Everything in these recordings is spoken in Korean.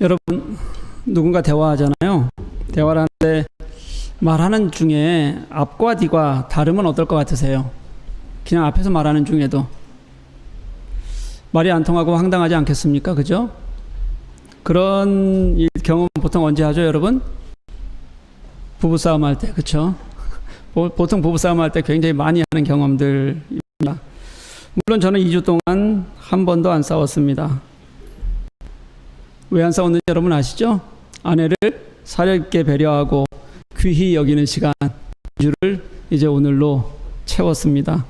여러분 누군가 대화하잖아요. 대화를 하는데 말하는 중에 앞과 뒤가 다르면 어떨 것 같으세요? 그냥 앞에서 말하는 중에도 말이 안 통하고 황당하지 않겠습니까? 그죠? 그런 이 경험 보통 언제 하죠, 여러분? 부부싸움 할 때, 그쵸? 보- 보통 부부싸움 할 때 굉장히 많이 하는 경험들입니다. 물론 저는 2주 동안 한 번도 안 싸웠습니다. 왜 안 싸웠는지 여러분 아시죠? 아내를 사려 있게 배려하고 귀히 여기는 시간 2주를 이제 오늘로 채웠습니다.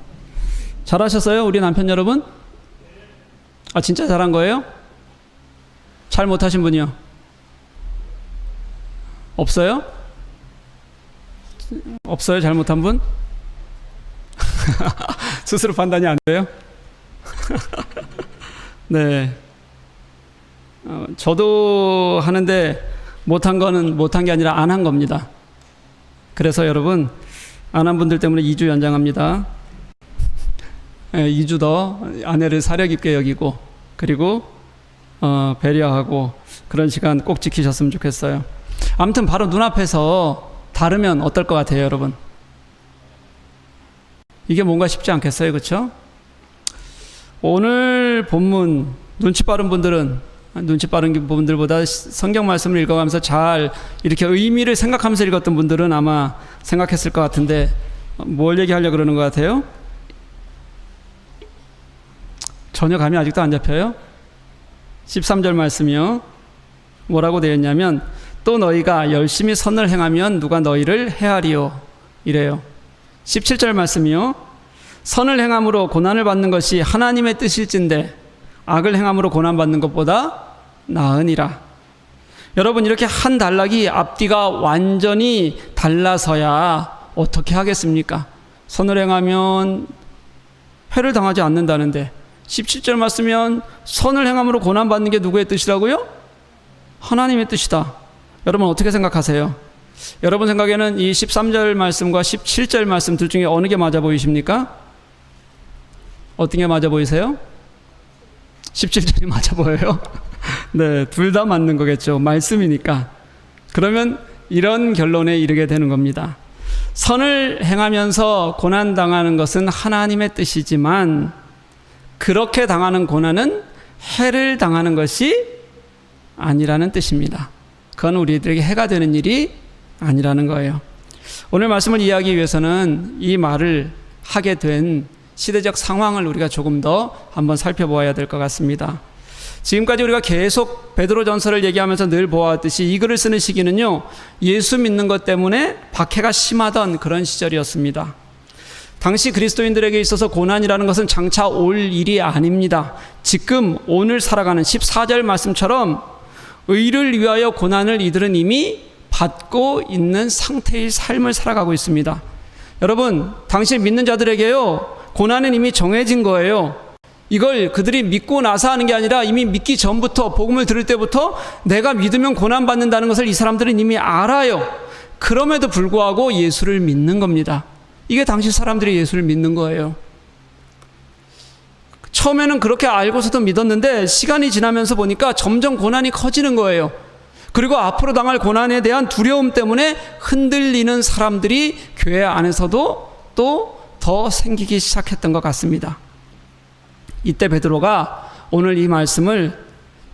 잘하셨어요? 우리 남편 여러분? 아 진짜 잘한 거예요? 잘 못하신 분이요? 없어요? 없어요? 잘못한 분? 스스로 판단이 안 돼요? 네. 어, 저도 하는데 못한 거는 못한 게 아니라 안 한 겁니다. 그래서 여러분 안 한 분들 때문에 2주 연장합니다. 예, 2주 더 아내를 사려 깊게 여기고 그리고 어, 배려하고 그런 시간 꼭 지키셨으면 좋겠어요. 아무튼 바로 눈앞에서 다르면 어떨 것 같아요, 여러분? 이게 뭔가 쉽지 않겠어요, 그렇죠? 오늘 본문 눈치 빠른 분들은 눈치 빠른 분들보다 성경 말씀을 읽어가면서 잘 이렇게 의미를 생각하면서 읽었던 분들은 아마 생각했을 것 같은데 뭘 얘기하려 그러는 것 같아요? 전혀 감이 아직도 안 잡혀요? 13절 말씀이요. 뭐라고 되어 있냐면 또 너희가 열심히 선을 행하면 누가 너희를 해하리요 이래요. 17절 말씀이요. 선을 행함으로 고난을 받는 것이 하나님의 뜻일진데 악을 행함으로 고난 받는 것보다 나으니라. 여러분 이렇게 한 단락이 앞뒤가 완전히 달라서야 어떻게 하겠습니까? 선을 행하면 회를 당하지 않는다는데 17절 말씀면 선을 행함으로 고난 받는 게 누구의 뜻이라고요? 하나님의 뜻이다. 여러분 어떻게 생각하세요? 여러분 생각에는 이 13절 말씀과 17절 말씀 둘 중에 어느 게 맞아 보이십니까? 어떤 게 맞아 보이세요? 17절이 맞아 보여요? 네, 둘 다 맞는 거겠죠. 말씀이니까. 그러면 이런 결론에 이르게 되는 겁니다. 선을 행하면서 고난 당하는 것은 하나님의 뜻이지만 그렇게 당하는 고난은 해를 당하는 것이 아니라는 뜻입니다. 그건 우리들에게 해가 되는 일이 아니라는 거예요. 오늘 말씀을 이해하기 위해서는 이 말을 하게 된 시대적 상황을 우리가 조금 더 한번 살펴보아야 될 것 같습니다. 지금까지 우리가 계속 베드로 전서를 얘기하면서 늘 보아왔듯이 이 글을 쓰는 시기는요, 예수 믿는 것 때문에 박해가 심하던 그런 시절이었습니다. 당시 그리스도인들에게 있어서 고난이라는 것은 장차 올 일이 아닙니다. 지금 오늘 살아가는 14절 말씀처럼 의를 위하여 고난을 이들은 이미 받고 있는 상태의 삶을 살아가고 있습니다. 여러분, 당신 믿는 자들에게요, 고난은 이미 정해진 거예요. 이걸 그들이 믿고 나서 하는 게 아니라 이미 믿기 전부터, 복음을 들을 때부터 내가 믿으면 고난 받는다는 것을 이 사람들은 이미 알아요. 그럼에도 불구하고 예수를 믿는 겁니다. 이게 당시 사람들이 예수를 믿는 거예요. 처음에는 그렇게 알고서도 믿었는데 시간이 지나면서 보니까 점점 고난이 커지는 거예요. 그리고 앞으로 당할 고난에 대한 두려움 때문에 흔들리는 사람들이 교회 안에서도 또 더 생기기 시작했던 것 같습니다. 이때 베드로가 오늘 이 말씀을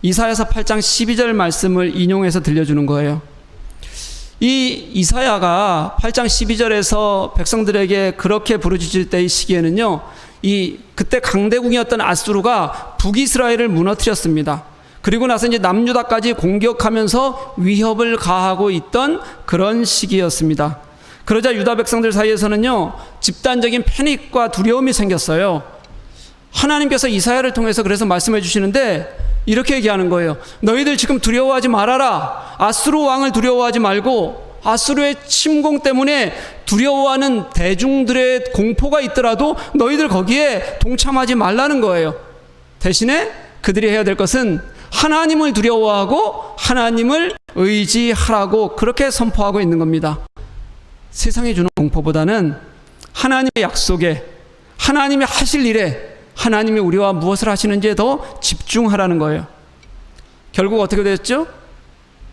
이사야서 8장 12절 말씀을 인용해서 들려주는 거예요. 이 이사야가 8장 12절에서 백성들에게 그렇게 부르짖을 때의 시기에는요, 이 그때 강대국이었던 아수르가 북이스라엘을 무너뜨렸습니다. 그리고 나서 이제 남유다까지 공격하면서 위협을 가하고 있던 그런 시기였습니다. 그러자 유다 백성들 사이에서는요, 집단적인 패닉과 두려움이 생겼어요. 하나님께서 이사야를 통해서 그래서 말씀해 주시는데 이렇게 얘기하는 거예요. 너희들 지금 두려워하지 말아라. 아수르 왕을 두려워하지 말고 아수르의 침공 때문에 두려워하는 대중들의 공포가 있더라도 너희들 거기에 동참하지 말라는 거예요. 대신에 그들이 해야 될 것은 하나님을 두려워하고 하나님을 의지하라고 그렇게 선포하고 있는 겁니다. 세상이 주는 공포보다는 하나님의 약속에 하나님이 하실 일에 하나님이 우리와 무엇을 하시는지에 더 집중하라는 거예요. 결국 어떻게 됐죠?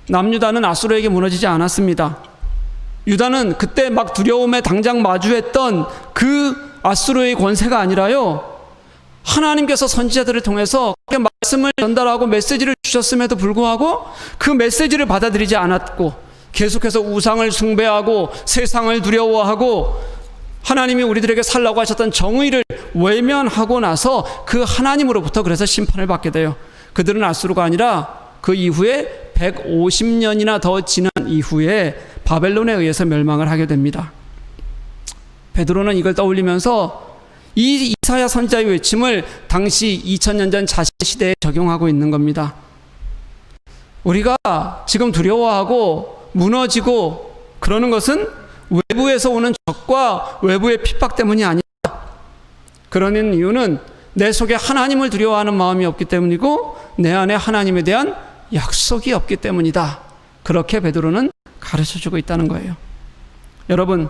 남유다는 아수르에게 무너지지 않았습니다. 유다는 그때 막 두려움에 당장 마주했던 그 아수르의 권세가 아니라요. 하나님께서 선지자들을 통해서 그 말씀을 전달하고 메시지를 주셨음에도 불구하고 그 메시지를 받아들이지 않았고 계속해서 우상을 숭배하고 세상을 두려워하고 하나님이 우리들에게 살라고 하셨던 정의를 외면하고 나서 그 하나님으로부터 그래서 심판을 받게 돼요. 그들은 아수르가 아니라 그 이후에 150년이나 더 지난 이후에 바벨론에 의해서 멸망을 하게 됩니다. 베드로는 이걸 떠올리면서 이 이사야 선지자의 외침을 당시 2000년 전 자신 시대에 적용하고 있는 겁니다. 우리가 지금 두려워하고 무너지고 그러는 것은 외부에서 오는 적과 외부의 핍박 때문이 아니다. 그러는 이유는 내 속에 하나님을 두려워하는 마음이 없기 때문이고 내 안에 하나님에 대한 약속이 없기 때문이다. 그렇게 베드로는 가르쳐 주고 있다는 거예요. 여러분,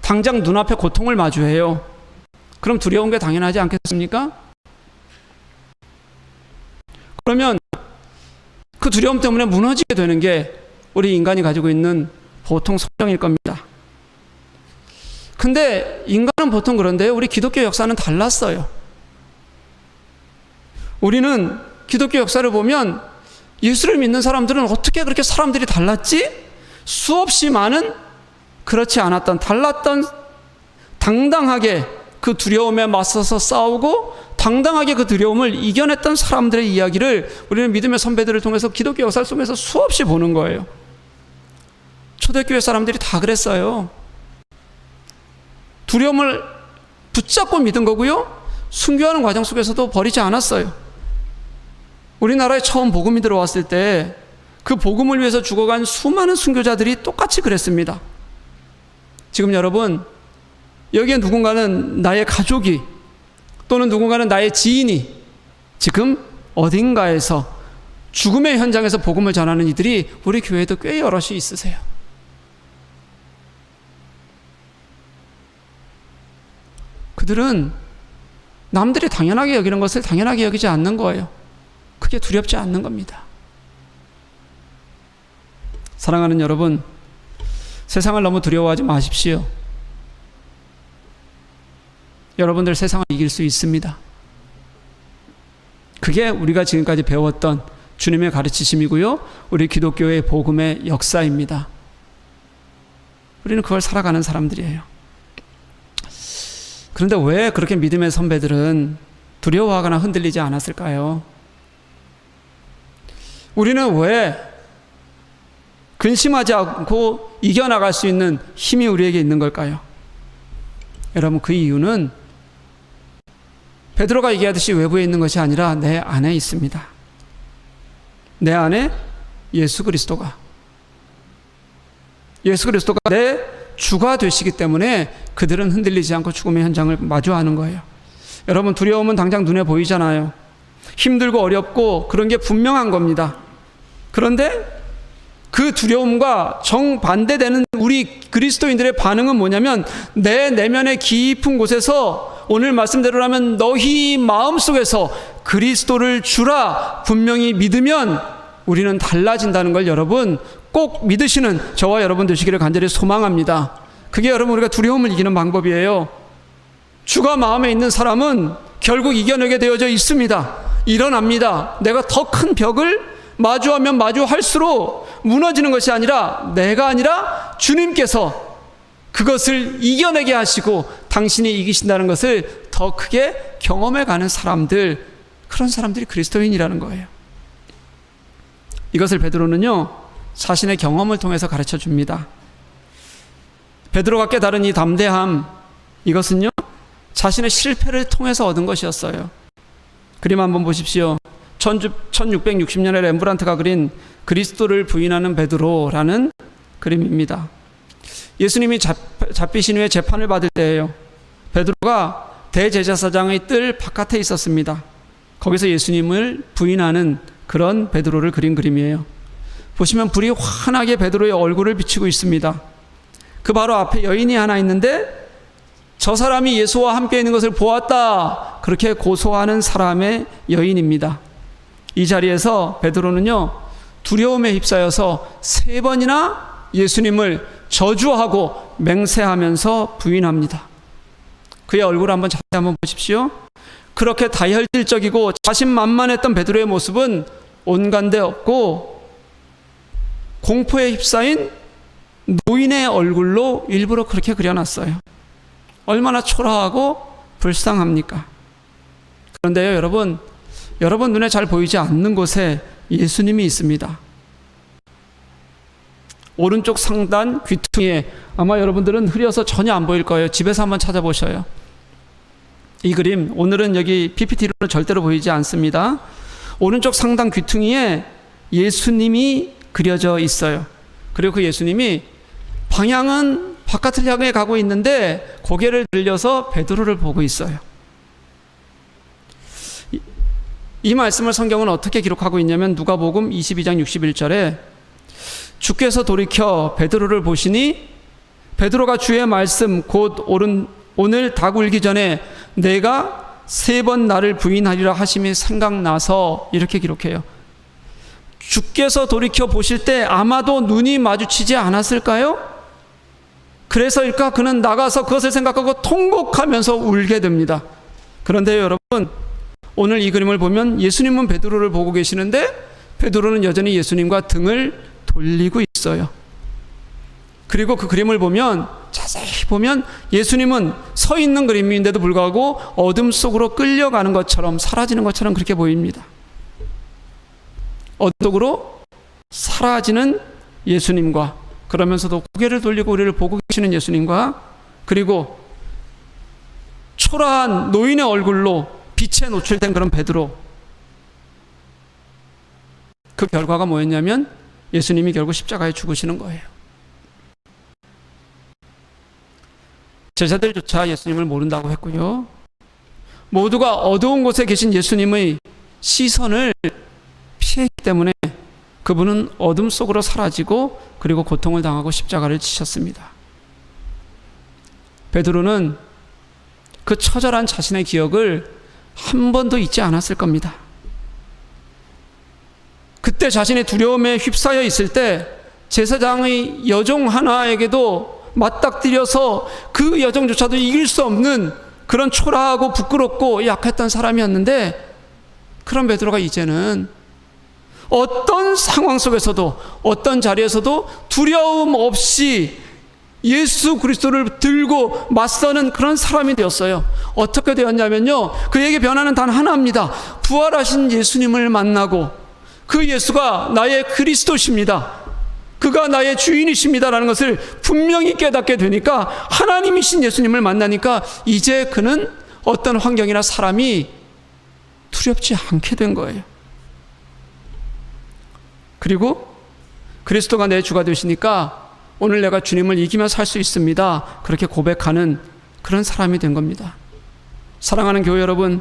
당장 눈앞에 고통을 마주해요. 그럼 두려운 게 당연하지 않겠습니까? 그러면 그 두려움 때문에 무너지게 되는 게 우리 인간이 가지고 있는 보통 성정일 겁니다. 근데 인간은 보통 그런데 우리 기독교 역사는 달랐어요. 우리는 기독교 역사를 보면 예수를 믿는 사람들은 어떻게 그렇게 사람들이 달랐지? 수없이 많은 그렇지 않았던 달랐던 당당하게 그 두려움에 맞서서 싸우고 당당하게 그 두려움을 이겨냈던 사람들의 이야기를 우리는 믿음의 선배들을 통해서 기독교 역사 속에서 수없이 보는 거예요. 초대교회 사람들이 다 그랬어요. 두려움을 붙잡고 믿은 거고요. 순교하는 과정 속에서도 버리지 않았어요. 우리나라에 처음 복음이 들어왔을 때 그 복음을 위해서 죽어간 수많은 순교자들이 똑같이 그랬습니다. 지금 여러분, 여기에 누군가는 나의 가족이 또는 누군가는 나의 지인이 지금 어딘가에서 죽음의 현장에서 복음을 전하는 이들이 우리 교회에도 꽤 여럿이 있으세요. 그들은 남들이 당연하게 여기는 것을 당연하게 여기지 않는 거예요. 그게 두렵지 않는 겁니다. 사랑하는 여러분, 세상을 너무 두려워하지 마십시오. 여러분들 세상을 이길 수 있습니다. 그게 우리가 지금까지 배웠던 주님의 가르치심이고요. 우리 기독교의 복음의 역사입니다. 우리는 그걸 살아가는 사람들이에요. 그런데 왜 그렇게 믿음의 선배들은 두려워하거나 흔들리지 않았을까요? 우리는 왜 근심하지 않고 이겨나갈 수 있는 힘이 우리에게 있는 걸까요? 여러분, 그 이유는 베드로가 얘기하듯이 외부에 있는 것이 아니라 내 안에 있습니다. 내 안에 예수 그리스도가 예수 그리스도가 내 주가 되시기 때문에 그들은 흔들리지 않고 죽음의 현장을 마주하는 거예요. 여러분 두려움은 당장 눈에 보이잖아요. 힘들고 어렵고 그런 게 분명한 겁니다. 그런데 그 두려움과 정반대되는 우리 그리스도인들의 반응은 뭐냐면 내 내면의 깊은 곳에서 오늘 말씀대로라면 너희 마음속에서 그리스도를 주라 분명히 믿으면 우리는 달라진다는 걸 여러분 꼭 믿으시는 저와 여러분 되시기를 간절히 소망합니다. 그게 여러분 우리가 두려움을 이기는 방법이에요. 주가 마음에 있는 사람은 결국 이겨내게 되어져 있습니다. 일어납니다. 내가 더 큰 벽을 마주하면 마주할수록 무너지는 것이 아니라 내가 아니라 주님께서 그것을 이겨내게 하시고 당신이 이기신다는 것을 더 크게 경험해 가는 사람들, 그런 사람들이 그리스도인이라는 거예요. 이것을 베드로는요, 자신의 경험을 통해서 가르쳐 줍니다. 베드로가 깨달은 이 담대함, 이것은요, 자신의 실패를 통해서 얻은 것이었어요. 그림 한번 보십시오. 1660년에 렘브란트가 그린 그리스도를 부인하는 베드로라는 그림입니다. 예수님이 잡, 잡히신 후에 재판을 받을 때예요. 베드로가 대제사장의 뜰 바깥에 있었습니다. 거기서 예수님을 부인하는 그런 베드로를 그린 그림이에요. 보시면 불이 환하게 베드로의 얼굴을 비치고 있습니다. 그 바로 앞에 여인이 하나 있는데 저 사람이 예수와 함께 있는 것을 보았다. 그렇게 고소하는 사람의 여인입니다. 이 자리에서 베드로는요 두려움에 휩싸여서 세 번이나 예수님을 저주하고 맹세하면서 부인합니다. 그의 얼굴 한번 자세히 한번 보십시오. 그렇게 다혈질적이고 자신만만했던 베드로의 모습은 온간데 없고 공포에 휩싸인 노인의 얼굴로 일부러 그렇게 그려놨어요. 얼마나 초라하고 불쌍합니까? 그런데요, 여러분, 여러분 눈에 잘 보이지 않는 곳에 예수님이 있습니다. 오른쪽 상단 귀퉁이에 아마 여러분들은 흐려서 전혀 안 보일 거예요. 집에서 한번 찾아보셔요. 이 그림 오늘은 여기 PPT로는 절대로 보이지 않습니다. 오른쪽 상단 귀퉁이에 예수님이 그려져 있어요. 그리고 그 예수님이 방향은 바깥을 향해 가고 있는데 고개를 들려서 베드로를 보고 있어요. 이, 이 말씀을 성경은 어떻게 기록하고 있냐면 누가복음 22장 61절에 주께서 돌이켜 베드로를 보시니 베드로가 주의 말씀 곧 오른 오늘 닭 울기 전에 내가 세 번 나를 부인하리라 하심이 생각나서 이렇게 기록해요. 주께서 돌이켜 보실 때 아마도 눈이 마주치지 않았을까요? 그래서일까 그는 나가서 그것을 생각하고 통곡하면서 울게 됩니다. 그런데 여러분 오늘 이 그림을 보면 예수님은 베드로를 보고 계시는데 베드로는 여전히 예수님과 등을 돌리고 있어요. 그리고 그 그림을 보면 자세히 보면 예수님은 서 있는 그림인데도 불구하고 어둠 속으로 끌려가는 것처럼 사라지는 것처럼 그렇게 보입니다. 어둠 속으로 사라지는 예수님과 그러면서도 고개를 돌리고 우리를 보고 계시는 예수님과 그리고 초라한 노인의 얼굴로 빛에 노출된 그런 베드로 그 결과가 뭐였냐면 예수님이 결국 십자가에 죽으시는 거예요. 제자들조차 예수님을 모른다고 했고요. 모두가 어두운 곳에 계신 예수님의 시선을 피했기 때문에 그분은 어둠 속으로 사라지고 그리고 고통을 당하고 십자가를 지셨습니다. 베드로는 그 처절한 자신의 기억을 한 번도 잊지 않았을 겁니다. 그때 자신의 두려움에 휩싸여 있을 때 제사장의 여종 하나에게도 맞닥뜨려서 그 여정조차도 이길 수 없는 그런 초라하고 부끄럽고 약했던 사람이었는데 그런 베드로가 이제는 어떤 상황 속에서도 어떤 자리에서도 두려움 없이 예수 그리스도를 들고 맞서는 그런 사람이 되었어요. 어떻게 되었냐면요. 그에게 변화는 단 하나입니다. 부활하신 예수님을 만나고 그 예수가 나의 그리스도십니다. 그가 나의 주인이십니다라는 것을 분명히 깨닫게 되니까 하나님이신 예수님을 만나니까 이제 그는 어떤 환경이나 사람이 두렵지 않게 된 거예요. 그리고 그리스도가 내 주가 되시니까 오늘 내가 주님을 이기며 살 수 있습니다. 그렇게 고백하는 그런 사람이 된 겁니다. 사랑하는 교회 여러분,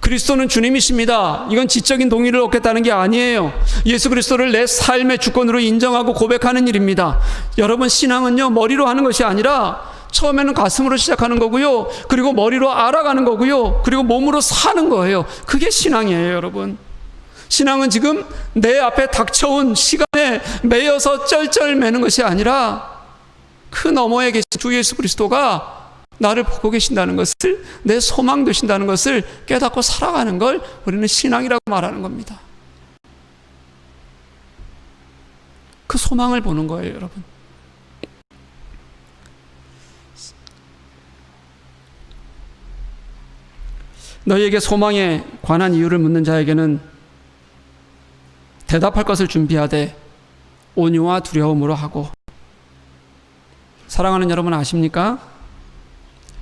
그리스도는 주님이십니다. 이건 지적인 동의를 얻겠다는 게 아니에요. 예수 그리스도를 내 삶의 주권으로 인정하고 고백하는 일입니다. 여러분, 신앙은요, 머리로 하는 것이 아니라 처음에는 가슴으로 시작하는 거고요. 그리고 머리로 알아가는 거고요. 그리고 몸으로 사는 거예요. 그게 신앙이에요, 여러분. 신앙은 지금 내 앞에 닥쳐온 시간에 매여서 쩔쩔매는 것이 아니라 그 너머에 계신 주 예수 그리스도가 나를 보고 계신다는 것을 내 소망 되신다는 것을 깨닫고 살아가는 걸 우리는 신앙이라고 말하는 겁니다. 그 소망을 보는 거예요, 여러분. 너희에게 소망에 관한 이유를 묻는 자에게는 대답할 것을 준비하되 온유와 두려움으로 하고 사랑하는 여러분 아십니까?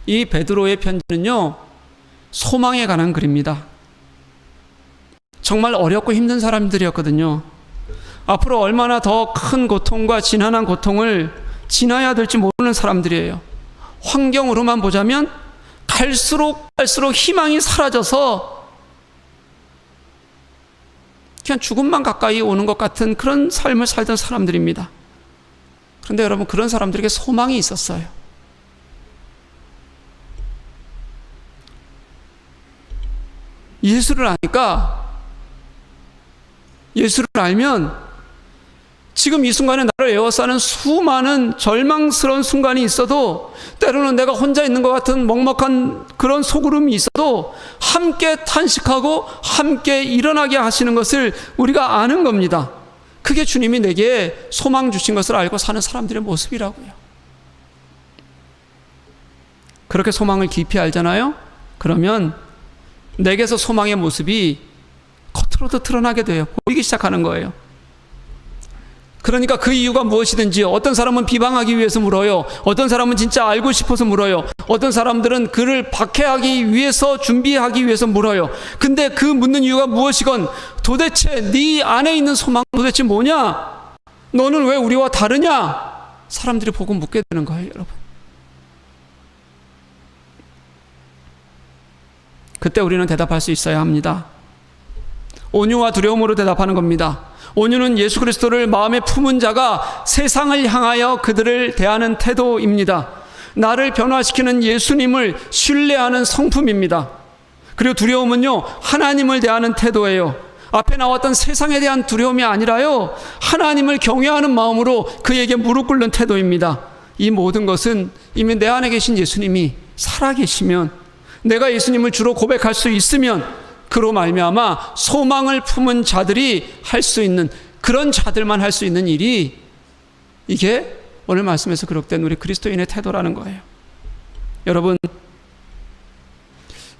이 베드로의 편지는요, 소망에 관한 글입니다. 정말 어렵고 힘든 사람들이었거든요. 앞으로 얼마나 더 큰 고통과 지난한 고통을 지나야 될지 모르는 사람들이에요. 환경으로만 보자면 갈수록 갈수록 희망이 사라져서 그냥 죽음만 가까이 오는 것 같은 그런 삶을 살던 사람들입니다. 그런데 여러분 그런 사람들에게 소망이 있었어요. 예수를 아니까 예수를 알면 지금 이 순간에 나를 에워싸는 수많은 절망스러운 순간이 있어도 때로는 내가 혼자 있는 것 같은 먹먹한 그런 소구름이 있어도 함께 탄식하고 함께 일어나게 하시는 것을 우리가 아는 겁니다. 그게 주님이 내게 소망 주신 것을 알고 사는 사람들의 모습이라고요. 그렇게 소망을 깊이 알잖아요? 그러면 내게서 소망의 모습이 겉으로도 드러나게 돼요. 보이기 시작하는 거예요. 그러니까 그 이유가 무엇이든지 어떤 사람은 비방하기 위해서 물어요. 어떤 사람은 진짜 알고 싶어서 물어요. 어떤 사람들은 그를 박해하기 위해서 준비하기 위해서 물어요. 근데 그 묻는 이유가 무엇이건 도대체 네 안에 있는 소망 도대체 뭐냐? 너는 왜 우리와 다르냐? 사람들이 보고 묻게 되는 거예요, 여러분. 그때 우리는 대답할 수 있어야 합니다. 온유와 두려움으로 대답하는 겁니다. 온유는 예수 그리스도를 마음에 품은 자가 세상을 향하여 그들을 대하는 태도입니다. 나를 변화시키는 예수님을 신뢰하는 성품입니다. 그리고 두려움은요, 하나님을 대하는 태도예요. 앞에 나왔던 세상에 대한 두려움이 아니라요, 하나님을 경외하는 마음으로 그에게 무릎 꿇는 태도입니다. 이 모든 것은 이미 내 안에 계신 예수님이 살아계시면, 내가 예수님을 주로 고백할 수 있으면, 그로 말미암아 소망을 품은 자들이 할 수 있는 그런 자들만 할 수 있는 일이 이게 오늘 말씀에서 기록된 우리 그리스도인의 태도라는 거예요. 여러분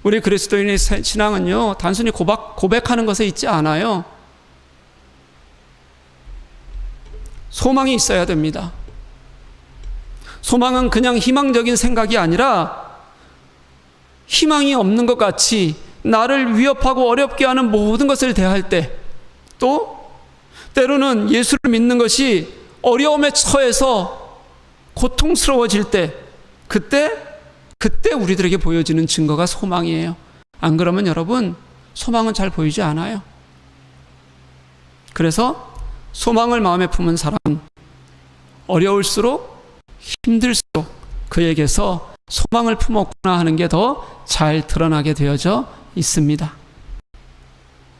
우리 그리스도인의 신앙은요 단순히 고박, 고백하는 것에 있지 않아요. 소망이 있어야 됩니다. 소망은 그냥 희망적인 생각이 아니라 희망이 없는 것 같이 나를 위협하고 어렵게 하는 모든 것을 대할 때, 또 때로는 예수를 믿는 것이 어려움에 처해서 고통스러워질 때, 그때, 그때 우리들에게 보여지는 증거가 소망이에요. 안 그러면 여러분, 소망은 잘 보이지 않아요. 그래서 소망을 마음에 품은 사람은 어려울수록 힘들수록 그에게서 소망을 품었구나 하는 게 더 잘 드러나게 되어져 있습니다.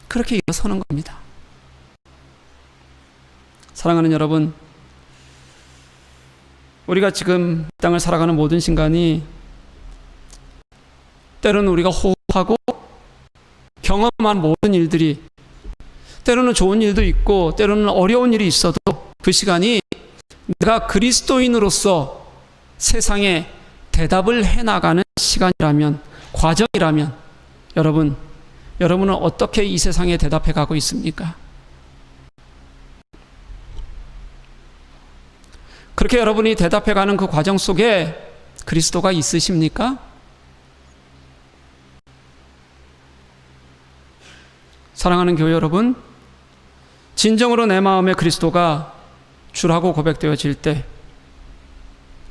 그렇게 일어서는 겁니다. 사랑하는 여러분, 우리가 지금 땅을 살아가는 모든 순간이 때로는 우리가 호흡하고 경험한 모든 일들이 때로는 좋은 일도 있고 때로는 어려운 일이 있어도 그 시간이 내가 그리스도인으로서 세상에 대답을 해나가는 시간이라면 과정이라면 여러분, 여러분은 어떻게 이 세상에 대답해 가고 있습니까? 그렇게 여러분이 대답해 가는 그 과정 속에 그리스도가 있으십니까? 사랑하는 교회 여러분, 진정으로 내 마음에 그리스도가 주라고 고백되어질 때,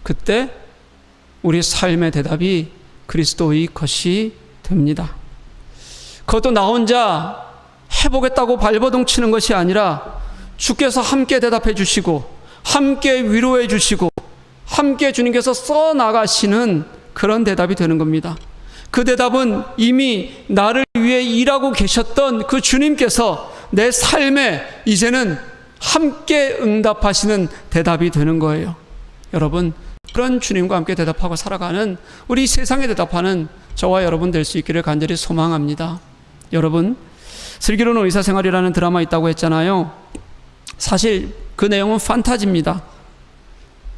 그때 우리 삶의 대답이 그리스도의 것이 됩니다. 그것도 나 혼자 해보겠다고 발버둥 치는 것이 아니라 주께서 함께 대답해 주시고 함께 위로해 주시고 함께 주님께서 써 나가시는 그런 대답이 되는 겁니다. 그 대답은 이미 나를 위해 일하고 계셨던 그 주님께서 내 삶에 이제는 함께 응답하시는 대답이 되는 거예요. 여러분, 그런 주님과 함께 대답하고 살아가는 우리 세상에 대답하는 저와 여러분 될 수 있기를 간절히 소망합니다. 여러분, 슬기로운 의사생활이라는 드라마 있다고 했잖아요. 사실 그 내용은 판타지입니다.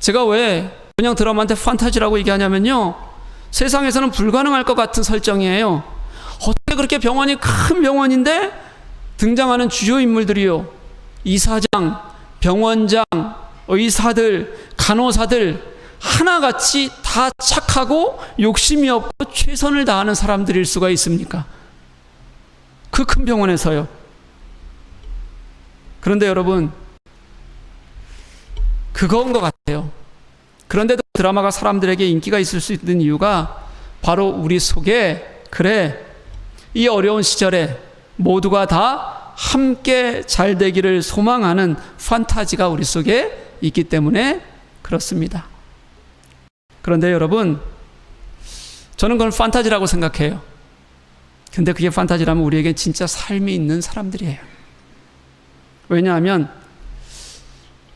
제가 왜 그냥 드라마한테 판타지라고 얘기하냐면요. 세상에서는 불가능할 것 같은 설정이에요. 어떻게 그렇게 병원이 큰 병원인데 등장하는 주요 인물들이요. 이사장, 병원장, 의사들, 간호사들 하나같이 다 착하고 욕심이 없고 최선을 다하는 사람들일 수가 있습니까? 그 큰 병원에서요. 그런데 여러분, 그건 것 같아요. 그런데도 드라마가 사람들에게 인기가 있을 수 있는 이유가 바로 우리 속에, 그래, 이 어려운 시절에 모두가 다 함께 잘 되기를 소망하는 판타지가 우리 속에 있기 때문에 그렇습니다. 그런데 여러분, 저는 그걸 판타지라고 생각해요. 근데 그게 판타지라면 우리에게 진짜 삶이 있는 사람들이에요. 왜냐하면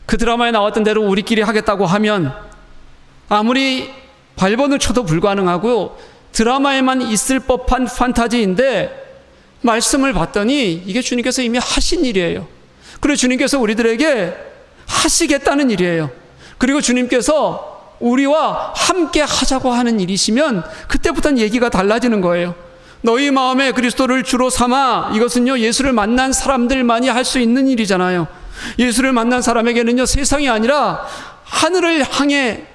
그 드라마에 나왔던 대로 우리끼리 하겠다고 하면 아무리 발버둥 쳐도 불가능하고 드라마에만 있을 법한 판타지인데 말씀을 봤더니 이게 주님께서 이미 하신 일이에요. 그리고 주님께서 우리들에게 하시겠다는 일이에요. 그리고 주님께서 우리와 함께 하자고 하는 일이시면 그때부터는 얘기가 달라지는 거예요. 너희 마음에 그리스도를 주로 삼아 이것은요 예수를 만난 사람들만이 할 수 있는 일이잖아요. 예수를 만난 사람에게는요 세상이 아니라 하늘을 향해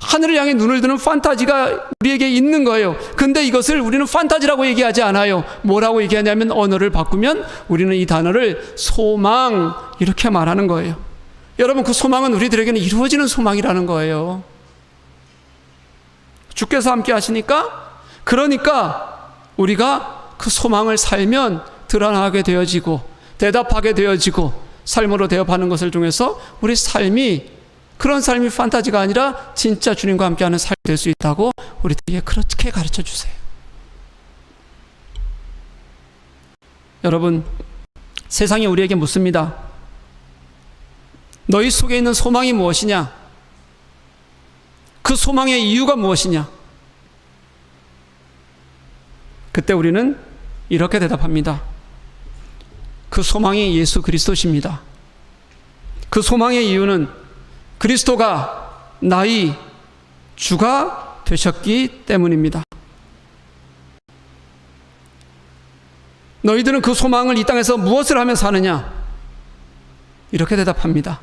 하늘을 향해 눈을 드는 판타지가 우리에게 있는 거예요. 근데 이것을 우리는 판타지라고 얘기하지 않아요. 뭐라고 얘기하냐면 언어를 바꾸면 우리는 이 단어를 소망 이렇게 말하는 거예요. 여러분 그 소망은 우리들에게는 이루어지는 소망이라는 거예요. 주께서 함께 하시니까 그러니까 우리가 그 소망을 살면 드러나게 되어지고 대답하게 되어지고 삶으로 대업하는 것을 통해서 우리 삶이 그런 삶이 판타지가 아니라 진짜 주님과 함께하는 삶이 될 수 있다고 우리들에게 그렇게 가르쳐 주세요. 여러분, 세상이 우리에게 묻습니다. 너희 속에 있는 소망이 무엇이냐? 그 소망의 이유가 무엇이냐? 그때 우리는 이렇게 대답합니다. 그 소망이 예수 그리스도십니다. 그 소망의 이유는 그리스도가 나의 주가 되셨기 때문입니다. 너희들은 그 소망을 이 땅에서 무엇을 하며 사느냐? 이렇게 대답합니다.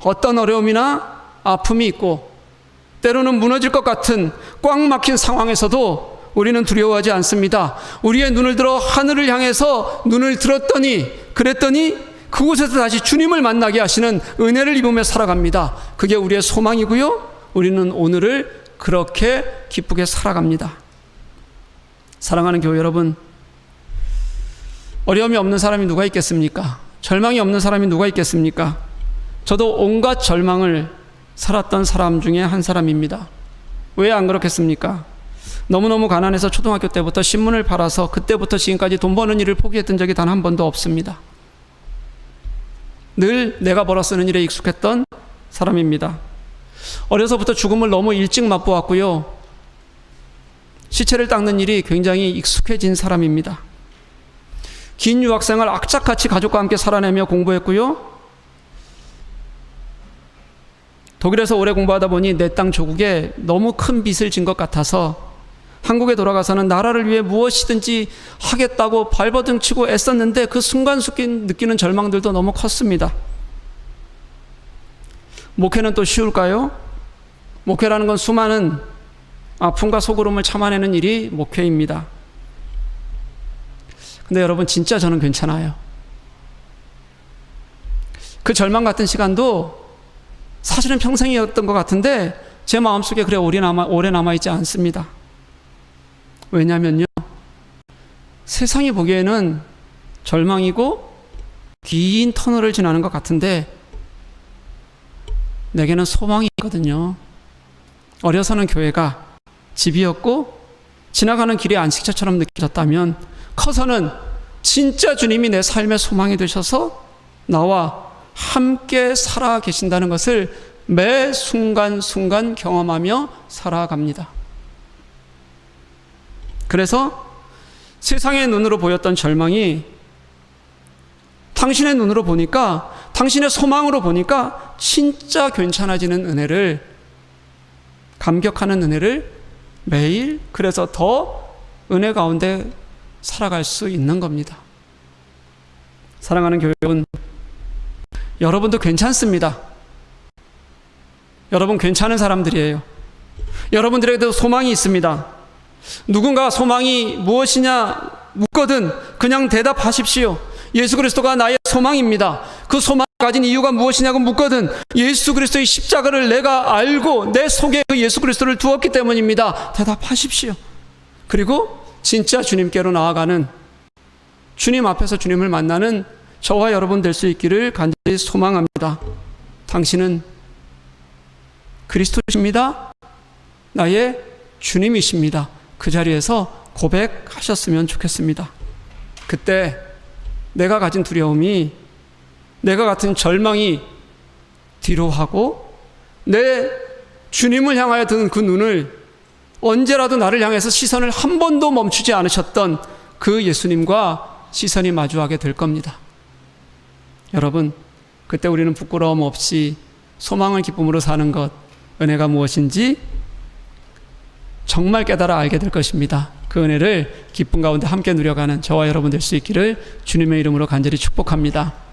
어떤 어려움이나 아픔이 있고 때로는 무너질 것 같은 꽉 막힌 상황에서도 우리는 두려워하지 않습니다. 우리의 눈을 들어 하늘을 향해서 눈을 들었더니 그랬더니 그곳에서 다시 주님을 만나게 하시는 은혜를 입으며 살아갑니다. 그게 우리의 소망이고요. 우리는 오늘을 그렇게 기쁘게 살아갑니다. 사랑하는 교회 여러분, 어려움이 없는 사람이 누가 있겠습니까? 절망이 없는 사람이 누가 있겠습니까? 저도 온갖 절망을 살았던 사람 중에 한 사람입니다. 왜 안 그렇겠습니까? 너무너무 가난해서 초등학교 때부터 신문을 팔아서 그때부터 지금까지 돈 버는 일을 포기했던 적이 단 한 번도 없습니다. 늘 내가 벌어 쓰는 일에 익숙했던 사람입니다. 어려서부터 죽음을 너무 일찍 맛보았고요. 시체를 닦는 일이 굉장히 익숙해진 사람입니다. 긴 유학생을 악착같이 가족과 함께 살아내며 공부했고요. 독일에서 오래 공부하다 보니 내 땅 조국에 너무 큰 빚을 진 것 같아서 한국에 돌아가서는 나라를 위해 무엇이든지 하겠다고 발버둥 치고 애썼는데 그 순간 느끼는 절망들도 너무 컸습니다. 목회는 또 쉬울까요? 목회라는 건 수많은 아픔과 소그름을 참아내는 일이 목회입니다. 근데 여러분, 진짜 저는 괜찮아요. 그 절망 같은 시간도 사실은 평생이었던 것 같은데 제 마음속에 그래 오래 남아, 오래 남아있지 않습니다. 왜냐면요. 세상이 보기에는 절망이고 긴 터널을 지나는 것 같은데 내게는 소망이 있거든요. 어려서는 교회가 집이었고 지나가는 길이 안식처처럼 느껴졌다면 커서는 진짜 주님이 내 삶의 소망이 되셔서 나와 함께 살아 계신다는 것을 매 순간순간 경험하며 살아갑니다. 그래서 세상의 눈으로 보였던 절망이 당신의 눈으로 보니까 당신의 소망으로 보니까 진짜 괜찮아지는 은혜를 감격하는 은혜를 매일 그래서 더 은혜 가운데 살아갈 수 있는 겁니다. 사랑하는 교회분 여러분도 괜찮습니다. 여러분 괜찮은 사람들이에요. 여러분들에게도 소망이 있습니다. 누군가 소망이 무엇이냐 묻거든 그냥 대답하십시오. 예수 그리스도가 나의 소망입니다. 그 소망 가진 이유가 무엇이냐고 묻거든 예수 그리스도의 십자가를 내가 알고 내 속에 그 예수 그리스도를 두었기 때문입니다. 대답하십시오. 그리고 진짜 주님께로 나아가는 주님 앞에서 주님을 만나는 저와 여러분 될 수 있기를 간절히 소망합니다. 당신은 그리스도십니다. 나의 주님이십니다. 그 자리에서 고백하셨으면 좋겠습니다. 그때 내가 가진 두려움이 내가 같은 절망이 뒤로 하고 내 주님을 향하여 든그 눈을 언제라도 나를 향해서 시선을 한 번도 멈추지 않으셨던 그 예수님과 시선이 마주하게 될 겁니다. 여러분, 그때 우리는 부끄러움 없이 소망을 기쁨으로 사는 것, 은혜가 무엇인지 정말 깨달아 알게 될 것입니다. 그 은혜를 기쁨 가운데 함께 누려가는 저와 여러분 될 수 있기를 주님의 이름으로 간절히 축복합니다.